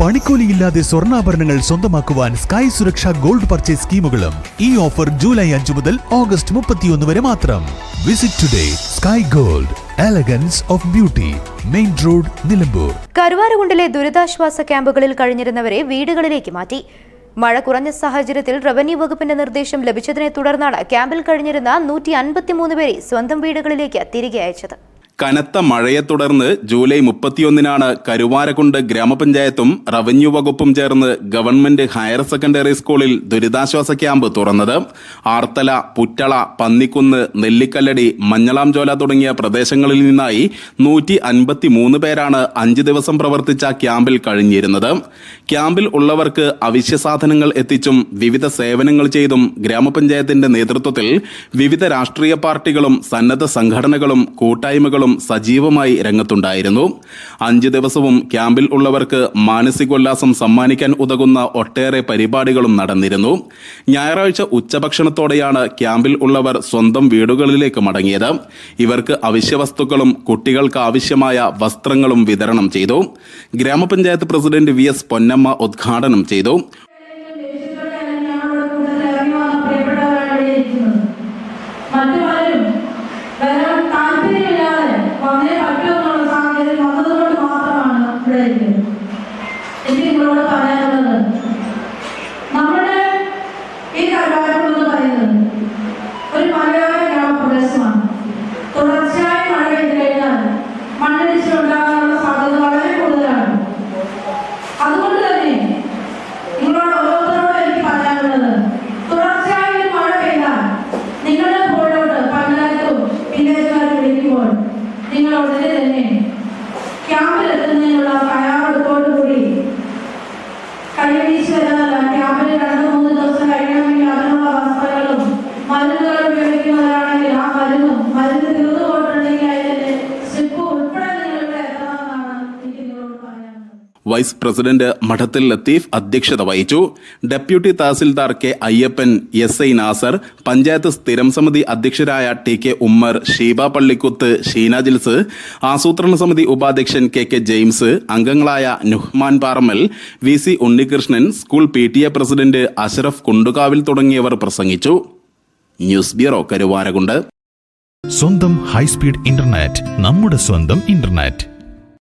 പണിക്കൂലിയില്ലാതെ സ്വർണാഭരണങ്ങൾ സ്വന്തമാക്കുവാൻ Sky Suraksha gold purchase സ്കീമുകളും ഈ ഓഫർ ജൂലൈ അഞ്ചു മുതൽ ഓഗസ്റ്റ് മുപ്പത്തിയൊന്ന് വരെ മാത്രം. Visit today Sky Gold elegance of beauty main road Nilambur. കരുവാരകുണ്ടിലെ ദുരിതാശ്വാസ ക്യാമ്പുകളിൽ കഴിഞ്ഞിരുന്നവരെ വീടുകളിലേക്ക് മാറ്റി. മഴ കുറഞ്ഞ സാഹചര്യത്തിൽ റവന്യൂ വകുപ്പിന്റെ നിർദ്ദേശം ലഭിച്ചതിനെ തുടർന്നാണ് ക്യാമ്പിൽ കഴിഞ്ഞിരുന്ന നൂറ്റി അൻപത്തിമൂന്ന് പേരെ സ്വന്തം വീടുകളിലേക്ക് തിരികെ അയച്ചത്. കനത്ത മഴയെ തുടർന്ന് ജൂലൈ മുപ്പത്തിയൊന്നിനാണ് കരുവാരക്കുണ്ട് ഗ്രാമപഞ്ചായത്തും റവന്യൂ വകുപ്പും ചേർന്ന് ഗവൺമെന്റ് ഹയർ സെക്കൻഡറി സ്കൂളിൽ ദുരിതാശ്വാസ ക്യാമ്പ് തുറന്നത്. ആർത്തല പുറ്റള പന്നിക്കുന്ന് നെല്ലിക്കല്ലടി മഞ്ഞളാംചോല തുടങ്ങിയ പ്രദേശങ്ങളിൽ നിന്നായി നൂറ്റി അൻപത്തി മൂന്ന് പേരാണ് അഞ്ച് ദിവസം പ്രവർത്തിച്ച ക്യാമ്പിൽ കഴിഞ്ഞിരുന്നത്. ക്യാമ്പിൽ ഉള്ളവർക്ക് അവശ്യ സാധനങ്ങൾ എത്തിച്ചും വിവിധ സേവനങ്ങൾ ചെയ്തും ഗ്രാമപഞ്ചായത്തിന്റെ നേതൃത്വത്തിൽ വിവിധ രാഷ്ട്രീയ പാർട്ടികളും സന്നദ്ധ സംഘടനകളും കൂട്ടായ്മകളും സജീവമായി രംഗത്തുണ്ടായിരുന്നു. അഞ്ച് ദിവസവും ക്യാമ്പിൽ ഉള്ളവർക്ക് മാനസികോല്ലാസം സമ്മാനിക്കാൻ ഉതകുന്ന ഒട്ടേറെ പരിപാടികളും നടന്നിരുന്നു. ഞായറാഴ്ച ഉച്ചഭക്ഷണത്തോടെയാണ് ക്യാമ്പിൽ ഉള്ളവർ സ്വന്തം വീടുകളിലേക്ക് മടങ്ങിയത്. ഇവർക്ക് അവശ്യവസ്തുക്കളും കുട്ടികൾക്ക് ആവശ്യമായ വസ്ത്രങ്ങളും വിതരണം ചെയ്തു. ഗ്രാമപഞ്ചായത്ത് പ്രസിഡന്റ് വി എസ് പൊന്നമ്മ ഉദ്ഘാടനം ചെയ്തു. മറ്റു ക്യാമ്പിലെത്തുന്നതിനുള്ള വൈസ് പ്രസിഡന്റ് മഠത്തിൽ ലത്തീഫ് അധ്യക്ഷത വഹിച്ചു. Deputy tahsildar K Ayyappan S I Nasar panchayat സ്ഥിരം സമിതി അധ്യക്ഷരായ ടി കെ ഉമ്മർ ഷീബ പള്ളിക്കുത്ത് ഷീന ജിൽസ് ആസൂത്രണ സമിതി ഉപാധ്യക്ഷൻ കെ കെ ജെയിംസ് അംഗങ്ങളായ Nuhman Parammal V C Unnikrishnan school P T A president Ashraf Kundukavil തുടങ്ങിയവർ പ്രസംഗിച്ചു. News bureau Karuvarakund. സ്വന്തം ഹൈസ്പീഡ് ഇന്റർനെറ്റ് നമ്മുടെ സ്വന്തം ഇന്റർനെറ്റ്.